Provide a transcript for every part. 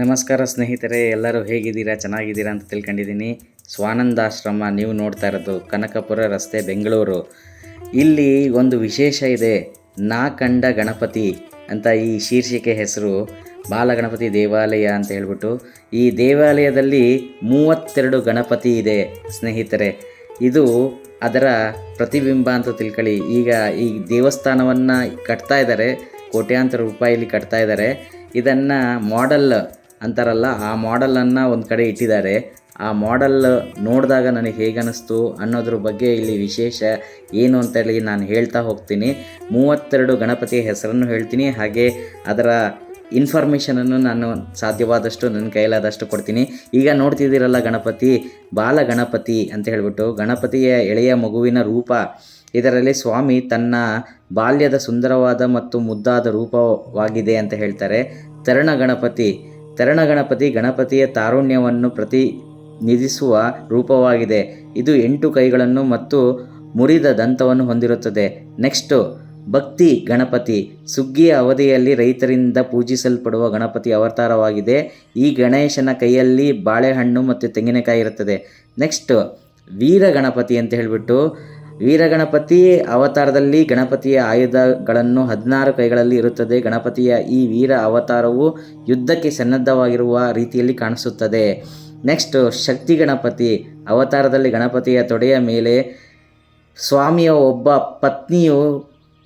ನಮಸ್ಕಾರ ಸ್ನೇಹಿತರೆ, ಎಲ್ಲರೂ ಹೇಗಿದ್ದೀರಾ? ಚೆನ್ನಾಗಿದ್ದೀರಾ ಅಂತ ತಿಳ್ಕೊಂಡಿದ್ದೀನಿ. ಸ್ವಾನಂದಾಶ್ರಮ, ನೀವು ನೋಡ್ತಾ ಇರೋದು ಕನಕಪುರ ರಸ್ತೆ, ಬೆಂಗಳೂರು. ಇಲ್ಲಿ ಒಂದು ವಿಶೇಷ ಇದೆ. ನಾ ಕಂಡ ಗಣಪತಿ ಅಂತ ಈ ಶೀರ್ಷಿಕೆ ಹೆಸರು, ಬಾಲಗಣಪತಿ ದೇವಾಲಯ ಅಂತ ಹೇಳ್ಬಿಟ್ಟು. ಈ ದೇವಾಲಯದಲ್ಲಿ ಮೂವತ್ತೆರಡು ಗಣಪತಿ ಇದೆ ಸ್ನೇಹಿತರೆ. ಇದು ಅದರ ಪ್ರತಿಬಿಂಬ ಅಂತ ತಿಳ್ಕೊಳ್ಳಿ. ಈಗ ಈ ದೇವಸ್ಥಾನವನ್ನು ಕಟ್ತಾ ಇದ್ದಾರೆ. ಕೋಟ್ಯಾಂತರ ರೂಪಾಯಿಲಿ ಕಟ್ತಾ ಇದ್ದಾರೆ. ಇದನ್ನು ಮಾಡೆಲ್ ಅಂತಾರಲ್ಲ, ಆ ಮಾಡೆಲನ್ನು ಒಂದು ಕಡೆ ಇಟ್ಟಿದ್ದಾರೆ. ಆ ಮಾಡೆಲ್ ನೋಡಿದಾಗ ನನಗೆ ಹೇಗೆ ಅನ್ನಿಸ್ತು ಅನ್ನೋದ್ರ ಬಗ್ಗೆ ಇಲ್ಲಿ ವಿಶೇಷ ಏನು ಅಂತೇಳಿ ನಾನು ಹೇಳ್ತಾ ಹೋಗ್ತೀನಿ. ಮೂವತ್ತೆರಡು ಗಣಪತಿಯ ಹೆಸರನ್ನು ಹೇಳ್ತೀನಿ, ಹಾಗೆ ಅದರ ಇನ್ಫಾರ್ಮೇಷನನ್ನು ನಾನು ಸಾಧ್ಯವಾದಷ್ಟು ನನ್ನ ಕೈಲಾದಷ್ಟು ಕೊಡ್ತೀನಿ. ಈಗ ನೋಡ್ತಿದ್ದೀರಲ್ಲ ಗಣಪತಿ, ಬಾಲ ಗಣಪತಿ ಅಂತ ಹೇಳಿಬಿಟ್ಟು, ಗಣಪತಿಯ ಎಳೆಯ ಮಗುವಿನ ರೂಪ. ಇದರಲ್ಲಿ ಸ್ವಾಮಿ ತನ್ನ ಬಾಲ್ಯದ ಸುಂದರವಾದ ಮತ್ತು ಮುದ್ದಾದ ರೂಪವಾಗಿದೆ ಅಂತ ಹೇಳ್ತಾರೆ. ತರಣ ಗಣಪತಿ ತರಣ ಗಣಪತಿ ಗಣಪತಿಯ ತಾರುಣ್ಯವನ್ನು ಪ್ರತಿನಿಧಿಸುವ ರೂಪವಾಗಿದೆ. ಇದು ಎಂಟು ಕೈಗಳನ್ನು ಮತ್ತು ಮುರಿದ ದಂತವನ್ನು ಹೊಂದಿರುತ್ತದೆ. ನೆಕ್ಸ್ಟು, ಭಕ್ತಿ ಗಣಪತಿ. ಸುಗ್ಗಿಯ ಅವಧಿಯಲ್ಲಿ ರೈತರಿಂದ ಪೂಜಿಸಲ್ಪಡುವ ಗಣಪತಿ ಅವತಾರವಾಗಿದೆ. ಈ ಗಣೇಶನ ಕೈಯಲ್ಲಿ ಬಾಳೆಹಣ್ಣು ಮತ್ತು ತೆಂಗಿನಕಾಯಿ ಇರುತ್ತದೆ. ನೆಕ್ಸ್ಟ್, ವೀರ ಗಣಪತಿ ಅಂತ ಹೇಳಿಬಿಟ್ಟು ವೀರಗಣಪತಿ ಅವತಾರದಲ್ಲಿ ಗಣಪತಿಯ ಆಯುಧಗಳನ್ನು ಹದಿನಾರು ಕೈಗಳಲ್ಲಿ ಇರುತ್ತದೆ. ಗಣಪತಿಯ ಈ ವೀರ ಅವತಾರವು ಯುದ್ಧಕ್ಕೆ ಸನ್ನದ್ಧವಾಗಿರುವ ರೀತಿಯಲ್ಲಿ ಕಾಣಿಸುತ್ತದೆ. ನೆಕ್ಸ್ಟ್, ಶಕ್ತಿ ಗಣಪತಿ. ಅವತಾರದಲ್ಲಿ ಗಣಪತಿಯ ತೊಡೆಯ ಮೇಲೆ ಸ್ವಾಮಿಯ ಒಬ್ಬ ಪತ್ನಿಯು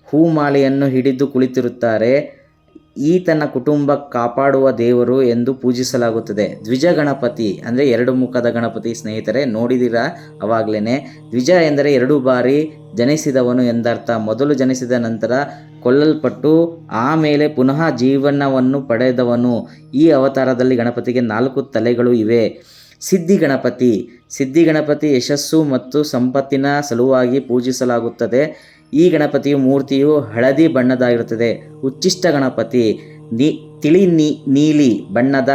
ಹೂಮಾಲೆಯನ್ನು ಹಿಡಿದು ಕುಳಿತಿರುತ್ತಾರೆ. ಈತನ ಕುಟುಂಬ ಕಾಪಾಡುವ ದೇವರು ಎಂದು ಪೂಜಿಸಲಾಗುತ್ತದೆ. ದ್ವಿಜ ಗಣಪತಿ ಅಂದರೆ ಎರಡು ಮುಖದ ಗಣಪತಿ ಸ್ನೇಹಿತರೆ, ನೋಡಿದಿರಾ? ಅವಾಗಲೇ ದ್ವಿಜ ಎಂದರೆ ಎರಡು ಬಾರಿ ಜನಿಸಿದವನು ಎಂದರ್ಥ. ಮೊದಲು ಜನಿಸಿದ ನಂತರ ಕೊಲ್ಲಲ್ಪಟ್ಟು ಆಮೇಲೆ ಪುನಃ ಜೀವನವನ್ನು ಪಡೆದವನು. ಈ ಅವತಾರದಲ್ಲಿ ಗಣಪತಿಗೆ ನಾಲ್ಕು ತಲೆಗಳು ಇವೆ. ಸಿದ್ಧಿ ಗಣಪತಿ. ಸಿದ್ಧಿ ಗಣಪತಿ ಯಶಸ್ಸು ಮತ್ತು ಸಂಪತ್ತಿನ ಸಲುವಾಗಿ ಪೂಜಿಸಲಾಗುತ್ತದೆ. ಈ ಗಣಪತಿಯು ಮೂರ್ತಿಯು ಹಳದಿ ಬಣ್ಣದಾಗಿರುತ್ತದೆ ಉಚ್ಚಿಷ್ಟ ಗಣಪತಿ ನೀ, ತಿಳಿ ನೀಲಿ ಬಣ್ಣದ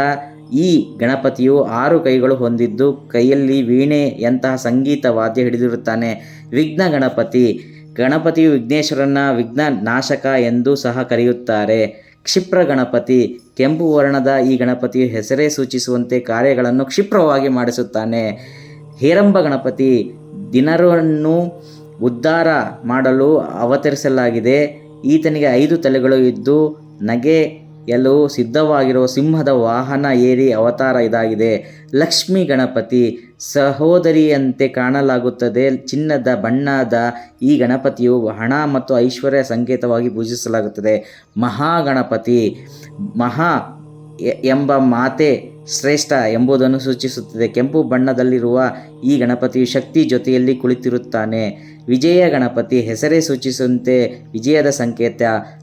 ಈ ಗಣಪತಿಯು ಆರು ಕೈಗಳು ಹೊಂದಿದ್ದು ಕೈಯಲ್ಲಿ ವೀಣೆಯಂತಹ ಸಂಗೀತ ವಾದ್ಯ ಹಿಡಿದಿರುತ್ತಾನೆ. ವಿಘ್ನ ಗಣಪತಿ, ಗಣಪತಿಯು ವಿಘ್ನೇಶ್ವರನ ವಿಘ್ನ ನಾಶಕ ಎಂದು ಸಹ ಕರೆಯುತ್ತಾರೆ. ಕ್ಷಿಪ್ರ ಗಣಪತಿ, ಕೆಂಪು ವರ್ಣದ ಈ ಗಣಪತಿಯು ಹೆಸರೇ ಸೂಚಿಸುವಂತೆ ಕಾರ್ಯಗಳನ್ನು ಕ್ಷಿಪ್ರವಾಗಿ ಮಾಡಿಸುತ್ತಾನೆ. ಹೇರಂಬ ಗಣಪತಿ, ದಿನರನ್ನು ಉದ್ಧಾರ ಮಾಡಲು ಅವತರಿಸಲಾಗಿದೆ. ಈತನಿಗೆ ಐದು ತಲೆಗಳು ಇದ್ದು ನಗೆಯಲು ಸಿದ್ಧವಾಗಿರುವ ಸಿಂಹದ ವಾಹನ ಏರಿ ಅವತಾರ ಇದಾಗಿದೆ. ಲಕ್ಷ್ಮೀ ಗಣಪತಿ ಸಹೋದರಿಯಂತೆ ಕಾಣಲಾಗುತ್ತದೆ. ಚಿನ್ನದ, ಬಣ್ಣದ ಈ ಗಣಪತಿಯು ಹಣ ಮತ್ತು ಐಶ್ವರ್ಯ ಸಂಕೇತವಾಗಿ ಪೂಜಿಸಲಾಗುತ್ತದೆ. ಮಹಾಗಣಪತಿ, ಮಹಾ ಎಂಬ ಮಾತೆ ಶ್ರೇಷ್ಠ ಎಂಬುದನ್ನು ಸೂಚಿಸುತ್ತದೆ. ಕೆಂಪು ಬಣ್ಣದಲ್ಲಿರುವ ಈ ಗಣಪತಿಯು ಶಕ್ತಿ ಜೊತೆಯಲ್ಲಿ ಕುಳಿತಿರುತ್ತಾನೆ. ವಿಜಯ ಗಣಪತಿ ಹೆಸರೇ ಸೂಚಿಸುವಂತೆ ವಿಜಯದ ಸಂಕೇತ.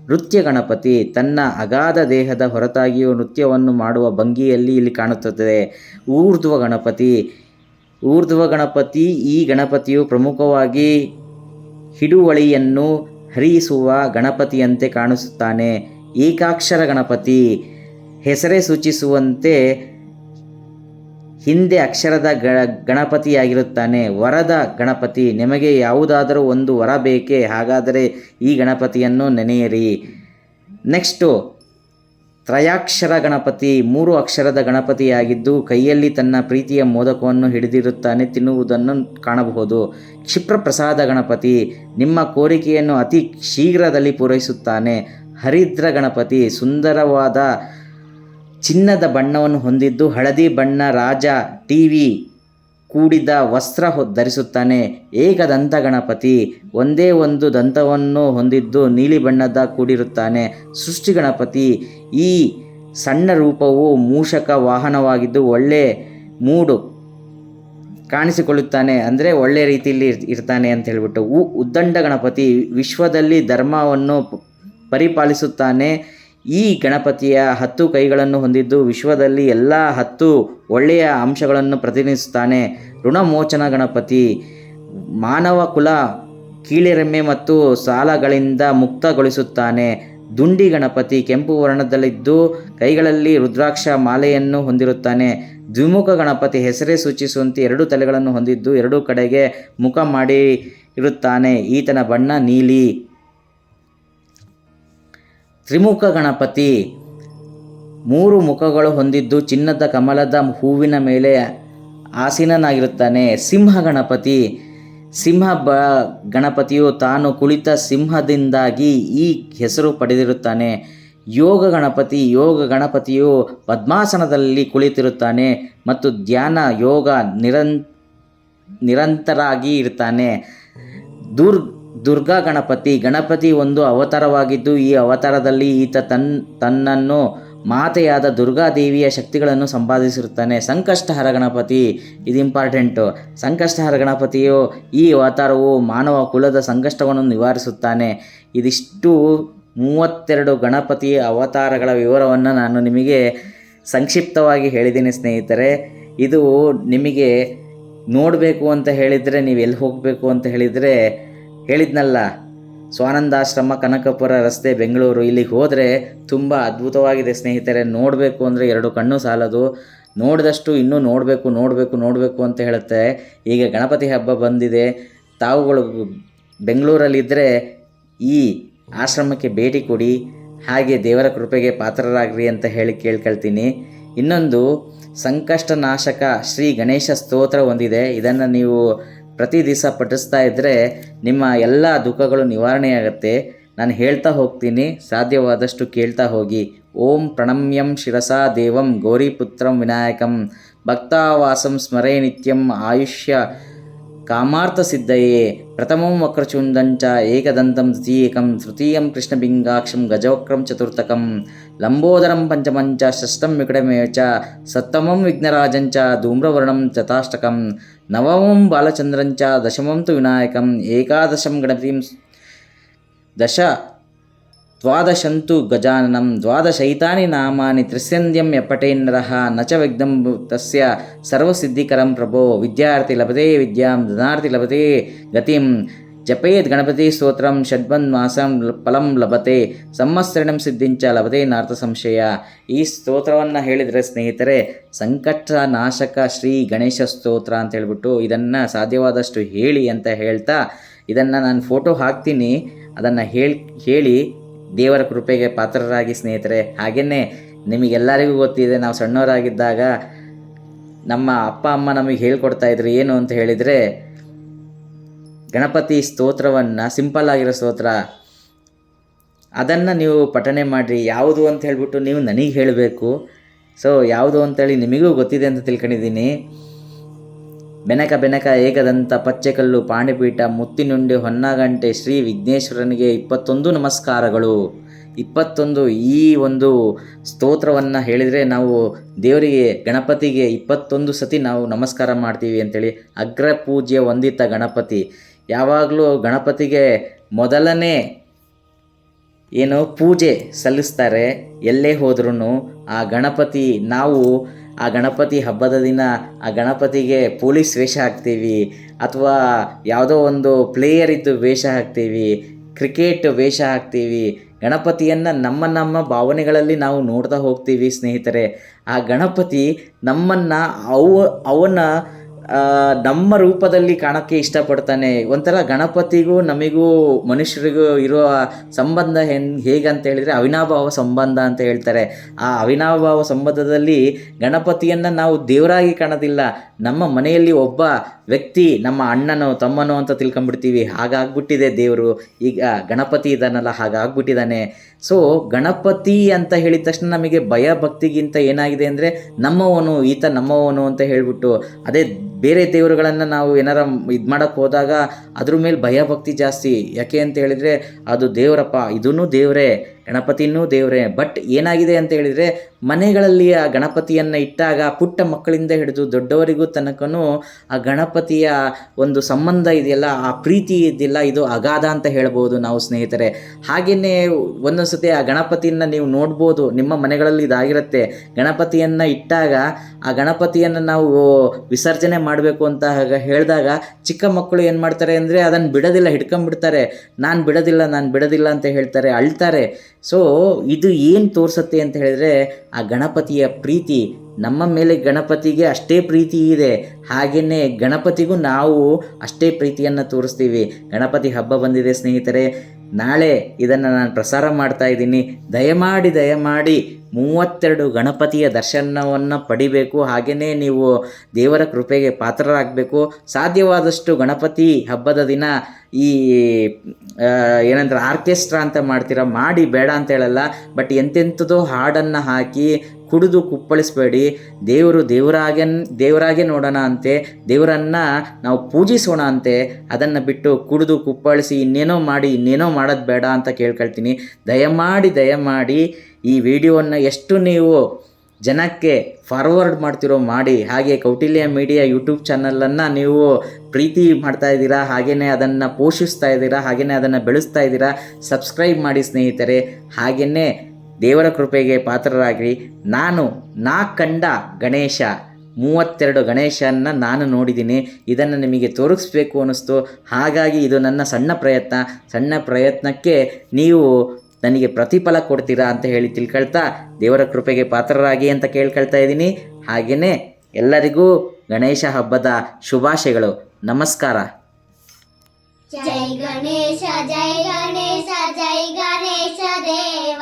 ನೃತ್ಯ ಗಣಪತಿ ತನ್ನ ಅಗಾಧ ದೇಹದ ಹೊರತಾಗಿಯೂ ನೃತ್ಯವನ್ನು ಮಾಡುವ ಭಂಗಿಯಲ್ಲಿ ಇಲ್ಲಿ ಕಾಣುತ್ತದೆ. ಊರ್ಧ್ವ ಗಣಪತಿ. ಊರ್ಧ್ವ ಗಣಪತಿ ಈ ಗಣಪತಿಯು ಪ್ರಮುಖವಾಗಿ ಹಿಡುವಳಿಯನ್ನು ಹರಿಸುವ ಗಣಪತಿಯಂತೆ ಕಾಣಿಸುತ್ತಾನೆ. ಏಕಾಕ್ಷರ ಗಣಪತಿ ಹೆಸರೇ ಸೂಚಿಸುವಂತೆ ಹಿಂದೆ ಅಕ್ಷರದ ಗ ಗಣಪತಿಯಾಗಿರುತ್ತಾನೆ. ವರದ ಗಣಪತಿ, ನಿಮಗೆ ಯಾವುದಾದರೂ ಒಂದು ವರ ಬೇಕೇ, ಹಾಗಾದರೆ ಈ ಗಣಪತಿಯನ್ನು ನೆನೆಯಿರಿ. ನೆಕ್ಸ್ಟು, ತ್ರಯಾಕ್ಷರ ಗಣಪತಿ, ಮೂರು ಅಕ್ಷರದ ಗಣಪತಿಯಾಗಿದ್ದು, ಕೈಯಲ್ಲಿ ತನ್ನ ಪ್ರೀತಿಯ ಮೋದಕವನ್ನು ಹಿಡಿದಿರುತ್ತಾನೆ, ತಿನ್ನುವುದನ್ನು ಕಾಣಬಹುದು. ಕ್ಷಿಪ್ರಪ್ರಸಾದ ಗಣಪತಿ, ನಿಮ್ಮ ಕೋರಿಕೆಯನ್ನು ಅತಿ ಶೀಘ್ರದಲ್ಲಿ ಪೂರೈಸುತ್ತಾನೆ. ಹರಿದ್ರ ಗಣಪತಿ, ಸುಂದರವಾದ ಚಿನ್ನದ ಬಣ್ಣವನ್ನು ಹೊಂದಿದ್ದು ಹಳದಿ ಬಣ್ಣ ರಾಜ ಟಿವಿ ಕೂಡಿದ ವಸ್ತ್ರ ಧರಿಸುತ್ತಾನೆ. ಏಕ ಏಕದಂತ ಗಣಪತಿ ಒಂದೇ ಒಂದು ದಂತವನ್ನು ಹೊಂದಿದ್ದು ನೀಲಿ ಬಣ್ಣದ ಕೂಡಿರುತ್ತಾನೆ. ಸೃಷ್ಟಿ ಗಣಪತಿ ಈ ಸಣ್ಣ ರೂಪವು ಮೂಷಕ ವಾಹನವಾಗಿದ್ದು ಒಳ್ಳೆ ಮೂಡು ಕಾಣಿಸಿಕೊಳ್ಳುತ್ತಾನೆ. ಅಂದರೆ ಒಳ್ಳೆ ರೀತಿಯಲ್ಲಿ ಇರ್- ಇರ್ತಾನೆ ಅಂತ ಹೇಳ್ಬಿಟ್ಟು. ಉ ಉದ್ದಂಡ ಗಣಪತಿ ವಿಶ್ವದಲ್ಲಿ ಧರ್ಮವನ್ನು ಪರಿಪಾಲಿಸುತ್ತಾನೆ. ಈ ಗಣಪತಿಯ ಹತ್ತು ಕೈಗಳನ್ನು ಹೊಂದಿದ್ದು ವಿಶ್ವದಲ್ಲಿ ಎಲ್ಲ ಹತ್ತು ಒಳ್ಳೆಯ ಅಂಶಗಳನ್ನು ಪ್ರತಿನಿಧಿಸುತ್ತಾನೆ. ಋಣಮೋಚನ ಗಣಪತಿ, ಮಾನವ ಕುಲ ಕೀಳಿರೆಮ್ಮೆ ಮತ್ತು ಸಾಲಗಳಿಂದ ಮುಕ್ತಗೊಳಿಸುತ್ತಾನೆ. ದುಂಡಿ ಗಣಪತಿ ಕೆಂಪು ವರ್ಣದಲ್ಲಿದ್ದು ಕೈಗಳಲ್ಲಿ ರುದ್ರಾಕ್ಷ ಮಾಲೆಯನ್ನು ಹೊಂದಿರುತ್ತಾನೆ. ದ್ವಿಮುಖ ಗಣಪತಿ ಹೆಸರೇ ಸೂಚಿಸುವಂತೆ ಎರಡು ತಲೆಗಳನ್ನು ಹೊಂದಿದ್ದು ಎರಡೂ ಕಡೆಗೆ ಮುಖ ಮಾಡಿ ಇರುತ್ತಾನೆ ಈತನ ಬಣ್ಣ ನೀಲಿ. ತ್ರಿಮುಖ ಗಣಪತಿ. ಮೂರು ಮುಖಗಳು ಹೊಂದಿದ್ದು ಚಿನ್ನದ ಕಮಲದ ಹೂವಿನ ಮೇಲೆ ಆಸೀನನಾಗಿರುತ್ತಾನೆ. ಸಿಂಹ ಗಣಪತಿ. ಸಿಂಹ ಬ ಗಣಪತಿಯು ತಾನು ಕುಳಿತ ಸಿಂಹದಿಂದಾಗಿ ಈ ಹೆಸರು ಪಡೆದಿರುತ್ತಾನೆ. ಯೋಗ ಗಣಪತಿ. ಯೋಗ ಗಣಪತಿಯು ಪದ್ಮಾಸನದಲ್ಲಿ ಕುಳಿತಿರುತ್ತಾನೆ ಮತ್ತು ಧ್ಯಾನ, ಯೋಗ ನಿರಂ ನಿರಂತರಾಗಿ ಇರ್ತಾನೆ. ದುರ್ ದುರ್ಗಾ ಗಣಪತಿ. ಗಣಪತಿ ಒಂದು ಅವತಾರವಾಗಿದ್ದು, ಈ ಅವತಾರದಲ್ಲಿ ಈತ ತನ್, ತನ್ನನ್ನು ಮಾತೆಯಾದ ದುರ್ಗಾದೇವಿಯ ಶಕ್ತಿಗಳನ್ನು ಸಂಪಾದಿಸಿರುತ್ತಾನೆ. ಸಂಕಷ್ಟಹರ ಗಣಪತಿ, ಇದು ಇಂಪಾರ್ಟೆಂಟು ಸಂಕಷ್ಟಹರ ಗಣಪತಿಯು ಈ ಅವತಾರವು ಮಾನವ ಕುಲದ ಸಂಕಷ್ಟವನ್ನು ನಿವಾರಿಸುತ್ತಾನೆ. ಇದಿಷ್ಟು ಮೂವತ್ತೆರಡು ಗಣಪತಿ ಅವತಾರಗಳ ವಿವರವನ್ನು ನಾನು ನಿಮಗೆ ಸಂಕ್ಷಿಪ್ತವಾಗಿ ಹೇಳಿದ್ದೀನಿ ಸ್ನೇಹಿತರೆ. ಇದು ನಿಮಗೆ ನೋಡಬೇಕು ಅಂತ ಹೇಳಿದರೆ ನೀವು ಎಲ್ಲಿ ಹೋಗಬೇಕು ಅಂತ ಹೇಳಿದರೆ ಹೇಳಿದ್ನಲ್ಲ, ಸ್ವಾನಂದಾಶ್ರಮ ಕನಕಪುರ ರಸ್ತೆ ಬೆಂಗಳೂರು ಇಲ್ಲಿಗೆ ಹೋದರೆ ತುಂಬ ಅದ್ಭುತವಾಗಿದೆ ಸ್ನೇಹಿತರೆ. ನೋಡಬೇಕು ಅಂದರೆ ಎರಡು ಕಣ್ಣು ಸಾಲದು. ನೋಡಿದಷ್ಟು ಇನ್ನೂ ನೋಡಬೇಕು ನೋಡಬೇಕು ನೋಡಬೇಕು ಅಂತ ಹೇಳುತ್ತೆ. ಈಗ ಗಣಪತಿ ಹಬ್ಬ ಬಂದಿದೆ. ತಾವುಗಳು ಬೆಂಗಳೂರಲ್ಲಿದ್ದರೆ ಈ ಆಶ್ರಮಕ್ಕೆ ಭೇಟಿ ಕೊಡಿ. ಹಾಗೆ ದೇವರ ಕೃಪೆಗೆ ಪಾತ್ರರಾಗ್ರಿ ಅಂತ ಹೇಳಿ ಕೇಳ್ಕೊಳ್ತೀನಿ. ಇನ್ನೊಂದು ಸಂಕಷ್ಟ ನಾಶಕ ಶ್ರೀ ಗಣೇಶ ಸ್ತೋತ್ರ ಹೊಂದಿದೆ ಇದನ್ನು ನೀವು ಪ್ರತಿ ದಿವಸ ಪಠಿಸ್ತಾ ಇದ್ದರೆ ನಿಮ್ಮ ಎಲ್ಲ ದುಃಖಗಳು ನಿವಾರಣೆಯಾಗತ್ತೆ ನಾನು ಹೇಳ್ತಾ ಹೋಗ್ತೀನಿ, ಸಾಧ್ಯವಾದಷ್ಟು ಕೇಳ್ತಾ ಹೋಗಿ. ಓಂ ಪ್ರಣಮ್ಯಂ ಶಿರಸಾ ದೇವಂ ಗೌರಿಪುತ್ರಂ ವಿನಾಯಕಂ. ಭಕ್ತಾವಾಸಂ ಸ್ಮರೇ ನಿತ್ಯಂ ಆಯುಷ್ಯ ಕಾಮಾರ್ಥ ಸಿದ್ಧಯೇ. ಪ್ರಥಮಂ ವಕ್ರಚುಂದಂಚ ಏಕದಂತಂ ದ್ವಿತೀಯಕಂ. ತೃತೀಯಂ ಕೃಷ್ಣಬಿಂಗಾಕ್ಷಂ ಗಜವಕ್ರಂ ಚತುರ್ಥಕಂ. ಲಂಬೋದರಂ ಪಂಚಮಂಚ ಷಷ್ಠಂ ವಿಕಟಮೇ ಚ. ಸಪ್ತಮಂ ವಿಘ್ನರಾಜಂಚ ಧೂಮ್ರವರ್ಣಂ ಚತಾಷ್ಟಕಂ నవమం బాలచంద్రంచ చ దశమం తు వినాయకం ఏకాదశం గణపతి దశ ద్వాదశంతు గజాననం ద్వాదశైతాని నామాని త్రిస్యంద్యం ఎప్పటైన్నర నచ విఘ్నం తస్య సర్వసిద్ధికరం ప్రభో విద్యార్థి లభతే విద్యాం ధనార్థి లభతే గతిం ಜಪೇತ್ ಗಣಪತಿ ಸ್ತೋತ್ರಂ ಷಡ್ಬನ್ ಮಾಸಂ ಫಲಂ ಲಭತೆ, ಸಂವತ್ಸರಣಂ ಸಿದ್ಧಿಂಚ ಲಭತೆ ನಾರ್ಥ ಸಂಶಯ. ಈ ಸ್ತೋತ್ರವನ್ನು ಹೇಳಿದರೆ ಸ್ನೇಹಿತರೆ ಸಂಕಟ ನಾಶಕ ಶ್ರೀ ಗಣೇಶ ಸ್ತೋತ್ರ ಅಂತ ಹೇಳ್ಬಿಟ್ಟು ಇದನ್ನು ಸಾಧ್ಯವಾದಷ್ಟು ಹೇಳಿ ಅಂತ ಹೇಳ್ತಾ ಇದನ್ನು ನಾನು ಫೋಟೋ ಹಾಕ್ತೀನಿ. ಅದನ್ನು ಹೇಳಿ ಹೇಳಿ ದೇವರ ಕೃಪೆಗೆ ಪಾತ್ರರಾಗಿ ಸ್ನೇಹಿತರೆ. ಹಾಗೆಯೇ ನಿಮಗೆಲ್ಲರಿಗೂ ಗೊತ್ತಿದೆ, ನಾವು ಸಣ್ಣವರಾಗಿದ್ದಾಗ ನಮ್ಮ ಅಪ್ಪ, ಅಮ್ಮ ನಮಗೆ ಹೇಳ್ಕೊಡ್ತಾ ಇದ್ರು, ಏನು ಅಂತ ಹೇಳಿದರೆ ಗಣಪತಿ ಸ್ತೋತ್ರವನ್ನು ಸಿಂಪಲ್ ಆಗಿರೋ ಸ್ತೋತ್ರ, ಅದನ್ನು ನೀವು ಪಠನೆ ಮಾಡಿರಿ, ಯಾವುದು ಅಂತ ಹೇಳ್ಬಿಟ್ಟು ನೀವು ನನಗೆ ಹೇಳಬೇಕು. ಸೊ ಯಾವುದು ಅಂತೇಳಿ ನಿಮಗೂ ಗೊತ್ತಿದೆ ಅಂತ ತಿಳ್ಕೊಂಡಿದ್ದೀನಿ. ಬೆನಕ ಬೆನಕ ಏಕದಂತ ಪಚ್ಚೆಕಲ್ಲು ಪಾಂಡಿಪೀಠ ಮುತ್ತಿನುಂಡಿ ಹೊನ್ನಗಂಟೆ ಶ್ರೀ ವಿಘ್ನೇಶ್ವರನಿಗೆ ಇಪ್ಪತ್ತೊಂದು ನಮಸ್ಕಾರಗಳು. ಇಪ್ಪತ್ತೊಂದು ಈ ಒಂದು ಸ್ತೋತ್ರವನ್ನು ಹೇಳಿದರೆ ನಾವು ದೇವರಿಗೆ, ಗಣಪತಿಗೆ ಇಪ್ಪತ್ತೊಂದು ಸತಿ ನಾವು ನಮಸ್ಕಾರ ಮಾಡ್ತೀವಿ ಅಂತೇಳಿ ಅಗ್ರ ಪೂಜ್ಯ ವಂದಿತ ಗಣಪತಿ. ಯಾವಾಗಲೂ ಗಣಪತಿಗೆ ಮೊದಲನೇ ಏನು ಪೂಜೆ ಸಲ್ಲಿಸ್ತಾರೆ, ಎಲ್ಲೇ ಹೋದ್ರೂ ಆ ಗಣಪತಿ ನಾವು ಆ ಗಣಪತಿ ಹಬ್ಬದ ದಿನ ಆ ಗಣಪತಿಗೆ ಪೊಲೀಸ್ ವೇಷ ಹಾಕ್ತೀವಿ ಅಥವಾ ಯಾವುದೋ ಒಂದು ಪ್ಲೇಯರ್ ಇದ್ದು ವೇಷ ಹಾಕ್ತೀವಿ, ಕ್ರಿಕೆಟ್ ವೇಷ ಹಾಕ್ತೀವಿ, ಗಣಪತಿಯನ್ನು ನಮ್ಮ ನಮ್ಮ ಭಾವನೆಗಳಲ್ಲಿ ನಾವು ನೋಡ್ತಾ ಹೋಗ್ತೀವಿ ಸ್ನೇಹಿತರೆ. ಆ ಗಣಪತಿ ನಮ್ಮನ್ನು ಅವು ಅವನ ನಮ್ಮ ರೂಪದಲ್ಲಿ ಕಾಣೋಕ್ಕೆ ಇಷ್ಟಪಡ್ತಾನೆ. ಒಂಥರ ಗಣಪತಿಗೂ ನಮಿಗೂ ಮನುಷ್ಯರಿಗೂ ಇರುವ ಸಂಬಂಧ ಹೆನ್ ಹೇಗಂತ ಹೇಳಿದರೆ ಅವಿನಾಭಾವ ಸಂಬಂಧ ಅಂತ ಹೇಳ್ತಾರೆ. ಆ ಅವಿನಾಭಾವ ಸಂಬಂಧದಲ್ಲಿ ಗಣಪತಿಯನ್ನು ನಾವು ದೇವರಾಗಿ ಕಾಣೋದಿಲ್ಲ. ನಮ್ಮ ಮನೆಯಲ್ಲಿ ಒಬ್ಬ ವ್ಯಕ್ತಿ ನಮ್ಮ ಅಣ್ಣನೋ, ತಮ್ಮನೋ ಅಂತ ತಿಳ್ಕೊಂಬಿಡ್ತೀವಿ ಹಾಗಾಗ್ಬಿಟ್ಟಿದೆ ದೇವರು. ಈಗ ಗಣಪತಿ ಇದ್ದಾನಲ್ಲ ಹಾಗಾಗ್ಬಿಟ್ಟಿದ್ದಾನೆ ಸೊ ಗಣಪತಿ ಅಂತ ಹೇಳಿದ ತಕ್ಷಣ ನಮಗೆ ಭಯ, ಭಕ್ತಿಗಿಂತ ಏನಾಗಿದೆ ಅಂದರೆ, ನಮ್ಮವನು, ಈತ ನಮ್ಮವನು ಅಂತ ಹೇಳ್ಬಿಟ್ಟು, ಅದೇ ಬೇರೆ ದೇವರುಗಳನ್ನು ನಾವು ಏನಾರ ಇದು ಮಾಡೋಕ್ಕೆ ಹೋದಾಗ ಅದ್ರ ಮೇಲೆ ಭಯ ಭಕ್ತಿ ಜಾಸ್ತಿ. ಯಾಕೆ ಅಂತ ಹೇಳಿದರೆ ಅದು ದೇವರಪ್ಪ ಇದೂ ದೇವರೇ. ಗಣಪತಿನೂ ದೇವರೇ ಬಟ್ ಏನಾಗಿದೆ ಅಂತ ಹೇಳಿದರೆ ಮನೆಗಳಲ್ಲಿ ಆ ಗಣಪತಿಯನ್ನು ಇಟ್ಟಾಗ ಪುಟ್ಟ ಮಕ್ಕಳಿಂದ ಹಿಡಿದು ದೊಡ್ಡವರಿಗೂ ತನಕನೂ ಆ ಗಣಪತಿಯ ಒಂದು ಸಂಬಂಧ ಇದೆಯಲ್ಲ, ಆ ಪ್ರೀತಿ ಇದೆಯಲ್ಲ ಇದು ಅಗಾಧ ಅಂತ ಹೇಳ್ಬೋದು ನಾವು ಸ್ನೇಹಿತರೆ. ಹಾಗೆಯೇ ಒಂದೊಂದು ಸತಿ ಆ ಗಣಪತಿಯನ್ನ ನೀವು ನೋಡ್ಬೋದು, ನಿಮ್ಮ ಮನೆಗಳಲ್ಲಿ ಇದಾಗಿರುತ್ತೆ. ಗಣಪತಿಯನ್ನು ಇಟ್ಟಾಗ ಆ ಗಣಪತಿಯನ್ನು ನಾವು ವಿಸರ್ಜನೆ ಮಾಡಬೇಕು ಅಂತ ಹೇಳಿದಾಗ ಚಿಕ್ಕ ಮಕ್ಕಳು ಏನು ಮಾಡ್ತಾರೆ ಅಂದರೆ, ಅದನ್ನು ಬಿಡೋದಿಲ್ಲ, ಹಿಡ್ಕೊಂಡ್ಬಿಡ್ತಾರೆ. ನಾನು ಬಿಡೋದಿಲ್ಲ ನಾನು ಬಿಡೋದಿಲ್ಲ ಅಂತ ಹೇಳ್ತಾರೆ, ಅಳ್ತಾರೆ. ಸೊ ಇದು ಏನು ತೋರಿಸುತ್ತೆ ಅಂತ ಹೇಳಿದ್ರೆ ಆ ಗಣಪತಿಯ ಪ್ರೀತಿ ನಮ್ಮ ಮೇಲೆ ಗಣಪತಿಗೆ ಅಷ್ಟೇ ಪ್ರೀತಿ ಇದೆ. ಹಾಗೆಯೇ ಗಣಪತಿಗೂ ನಾವು ಅಷ್ಟೇ ಪ್ರೀತಿಯನ್ನು ತೋರಿಸ್ತೀವಿ. ಗಣಪತಿ ಹಬ್ಬ ಬಂದಿದೆ ಸ್ನೇಹಿತರೆ. ನಾಳೆ ಇದನ್ನು ನಾನು ಪ್ರಸಾರ ಮಾಡ್ತಾ ಇದ್ದೀನಿ. ದಯಮಾಡಿ ದಯಮಾಡಿ ಮೂವತ್ತೆರಡು ಗಣಪತಿಯ ದರ್ಶನವನ್ನು ಪಡಿಬೇಕು. ಹಾಗೆಯೇ ನೀವು ದೇವರ ಕೃಪೆಗೆ ಪಾತ್ರರಾಗಬೇಕು. ಸಾಧ್ಯವಾದಷ್ಟು ಗಣಪತಿ ಹಬ್ಬದ ದಿನ ಈ ಏನಂದ್ರೆ ಆರ್ಕೆಸ್ಟ್ರಾ ಅಂತ ಮಾಡ್ತೀರಾ? ಮಾಡಿ ಬೇಡ ಅಂತ ಹೇಳಲ್ಲ. ಬಟ್ ಎಂತೆಂಥದೋ ಹಾಡನ್ನು ಹಾಕಿ ಕುಡಿದು ಕುಪ್ಪಳಿಸಬೇಡಿ. ದೇವರು ದೇವರಾಗೆ ದೇವರಾಗೆ ನೋಡೋಣ ಅಂತೆ, ದೇವರನ್ನು ನಾವು ಪೂಜಿಸೋಣ ಅಂತೆ. ಅದನ್ನು ಬಿಟ್ಟು ಕುಡಿದು ಕುಪ್ಪಳಿಸಿ ಇನ್ನೇನೋ ಮಾಡಿ, ಇನ್ನೇನೋ ಮಾಡೋದು ಬೇಡ ಅಂತ ಕೇಳ್ಕೊಳ್ತೀನಿ. ದಯಮಾಡಿ ದಯಮಾಡಿ ಈ ವಿಡಿಯೋವನ್ನು ಎಷ್ಟು ನೀವು ಜನಕ್ಕೆ ಫಾರ್ವರ್ಡ್ ಮಾಡ್ತಿರೋ ಮಾಡಿ, ಹಾಗೆ ಕೌಟಿಲ್ಯ ಮೀಡಿಯಾ ಯೂಟ್ಯೂಬ್ ಚಾನಲನ್ನು ನೀವು ಪ್ರೀತಿ ಮಾಡ್ತಾ ಇದ್ದೀರಾ ಹಾಗೆಯೇ ಅದನ್ನು ಪೋಷಿಸ್ತಾ ಇದ್ದೀರಾ ಹಾಗೆಯೇ ಅದನ್ನು ಬೆಳೆಸ್ತಾ ಇದ್ದೀರಾ ಸಬ್ಸ್ಕ್ರೈಬ್ ಮಾಡಿ ಸ್ನೇಹಿತರೆ. ಹಾಗೆಯೇ ದೇವರ ಕೃಪೆಗೆ ಪಾತ್ರರಾಗಿ ನಾನು ನಾ ಕಂಡ ಗಣೇಶ, ಮೂವತ್ತೆರಡು ಗಣೇಶನ ನಾನು ನೋಡಿದ್ದೀನಿ. ಇದನ್ನು ನಿಮಗೆ ತೋರಿಸ್ಬೇಕು ಅನ್ನಿಸ್ತು. ಹಾಗಾಗಿ ಇದು ನನ್ನ ಸಣ್ಣ ಪ್ರಯತ್ನ. ಸಣ್ಣ ಪ್ರಯತ್ನಕ್ಕೆ ನೀವು ನನಗೆ ಪ್ರತಿಫಲ ಕೊಡ್ತೀರಾ ಅಂತ ಹೇಳಿ ತಿಳ್ಕೊಳ್ತಾ ದೇವರ ಕೃಪೆಗೆ ಪಾತ್ರರಾಗಿ ಅಂತ ಕೇಳ್ಕೊಳ್ತಾ ಇದ್ದೀನಿ. ಹಾಗೆಯೇ ಎಲ್ಲರಿಗೂ ಗಣೇಶ ಹಬ್ಬದ ಶುಭಾಶಯಗಳು. ನಮಸ್ಕಾರ. ಜೈ ಗಣೇಶ ಜೈ ಗಣೇಶ ಜೈ ಗಣೇಶ ದೇವ.